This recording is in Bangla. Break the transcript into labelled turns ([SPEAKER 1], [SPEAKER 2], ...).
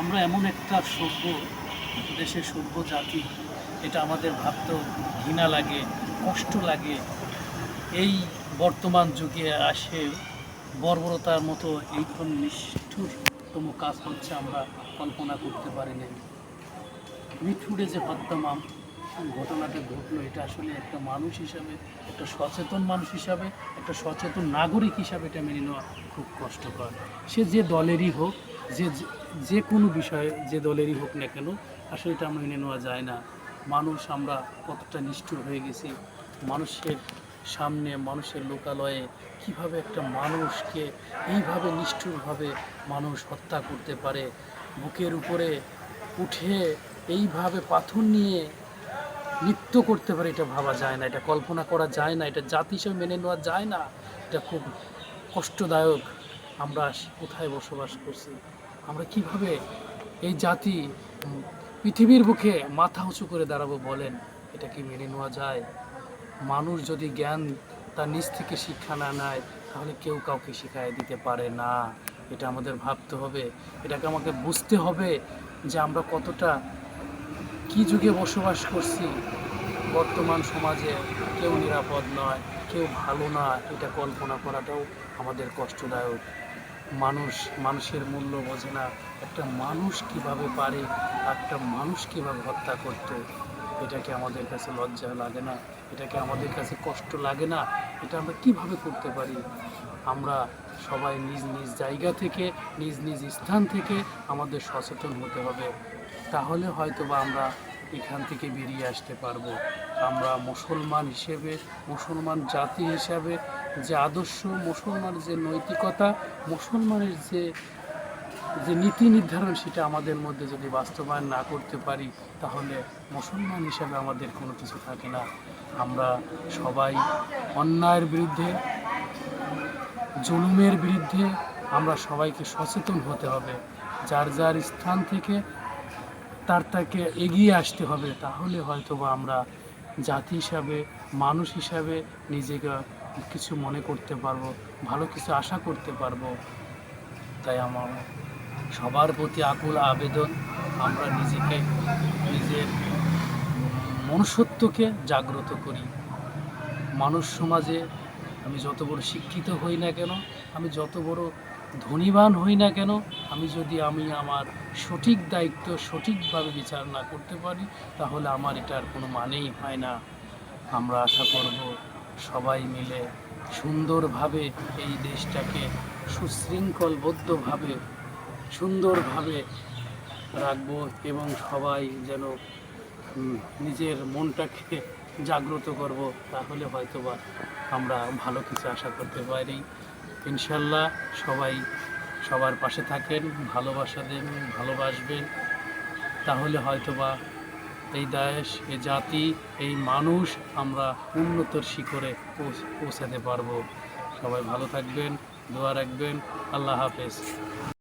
[SPEAKER 1] আমরা এমন একটা সভ্য, দেশের সভ্য জাতি, এটা আমাদের ভাবতেও ঘৃণা লাগে, কষ্ট লাগে। এই বর্তমান যুগে আসে বর্বরতার মতো এইরকম নিষ্ঠুরতম কাজ হচ্ছে আমরা কল্পনা করতে পারি না মিঠুরে যে হত্যা মাম ঘটনাটা ঘটলো, এটা আসলে একটা মানুষ হিসাবে, একটা সচেতন মানুষ হিসাবে, একটা সচেতন নাগরিক হিসাবে এটা মেনে নেওয়া খুব কষ্টকর। সে যে দলেরই হোক যে যে- কোনো বিষয়ে যে দলেরই হোক না কেন, আসলে এটা আমরা মেনে নেওয়া যায় না। মানুষ আমরা কতটা নিষ্ঠুর হয়ে গেছি। মানুষের সামনে, মানুষের লোকালয়ে কীভাবে একটা মানুষকে এইভাবে নিষ্ঠুরভাবে মানুষ হত্যা করতে পারে, বুকের উপরে উঠে এইভাবে পাথর নিয়ে নৃত্য করতে পারে, এটা ভাবা যায় না, এটা কল্পনা করা যায় না, এটা জাতি হিসেবে মেনে নেওয়া যায় না, এটা খুব কষ্টদায়ক। আমরা কোথায় বসবাস করছি? আমরা কীভাবে এই জাতি পৃথিবীর বুকে মাথা উঁচু করে দাঁড়াবো বলেন? এটা কি মেনে নেওয়া যায়? মানুষ যদি জ্ঞান তার নিজ থেকে শিক্ষা না নেয়, তাহলে কেউ কাউকে শিখাই দিতে পারে না। এটা আমাদের ভাবতে হবে। এটাকে আমাকে বুঝতে হবে যে আমরা কতটা কি যুগে বসবাস করছি। বর্তমান সমাজে কেউ নিরাপদ নয়, কেউ ভালো না। এটা কল্পনা করাটাও আমাদের কষ্টদায়ক। মানুষ, মানুষের মূল্য বোঝে না। একটা মানুষ কীভাবে পারে, একটা মানুষ কীভাবে হত্যা করতে, এটাকে আমাদের কাছে লজ্জা লাগে না, এটাকে আমাদের কাছে কষ্ট লাগে না, এটা আমরা কীভাবে করতে পারি? আমরা সবাই নিজ নিজ জায়গা থেকে, নিজ নিজ স্থান থেকে আমাদের সচেতন হতে হবে। তাহলে হয়তো বা আমরা এখান থেকে বেরিয়ে আসতে পারব। আমরা মুসলমান হিসেবে, মুসলমান জাতি হিসাবে যে আদর্শ, মুসলমানের যে নৈতিকতা, মুসলমানের যে যে নীতি নির্ধারণ, সেটা আমাদের মধ্যে যদি বাস্তবায়ন না করতে পারি, তাহলে মুসলমান হিসাবে আমাদের কোনো কিছু থাকে না। আমরা সবাই অন্যায়ের বিরুদ্ধে, জুলুমের বিরুদ্ধে আমরা সবাইকে সচেতন হতে হবে। যার যার স্থান থেকে তার তাকে এগিয়ে আসতে হবে, তাহলে হয়তো বা আমরা জাতি হিসাবে, মানুষ হিসাবে নিজেকে কিছু মনে করতে পারব, ভালো কিছু আশা করতে পারব। তাই আমার সবার প্রতি আকুল আবেদন, আমরা নিজেকে, নিজের মনুষ্যত্বকে জাগ্রত করি। মানুষ সমাজে আমি যত বড় শিক্ষিত হই না কেন, আমি যত বড় ধনীবান হই না কেন, আমি যদি আমি আমার সঠিক দায়িত্ব সঠিকভাবে বিচার না করতে পারি, তাহলে আমার এটার কোনো মানেই হয় না। আমরা আশা করব সবাই মিলে সুন্দরভাবে এই দেশটাকে সুশৃঙ্খলবদ্ধভাবে, সুন্দরভাবে রাখব এবং সবাই যেন নিজের মনটাকে জাগ্রত করব, তাহলে হয়তোবা আমরা ভালো কিছু আশা করতে পারি। ইনশাল্লাহ সবাই সবার পাশে থাকেন, ভালোবাসা দেন, ভালোবাসবেন। তাহলে হয়তোবা এই দেশ, এ জাতি, এই মানুষ আমরা উন্নতর শিখরে পৌঁছাতে পারব। সবাই ভালো থাকবেন, দোয়া রাখবেন। আল্লাহ হাফেজ।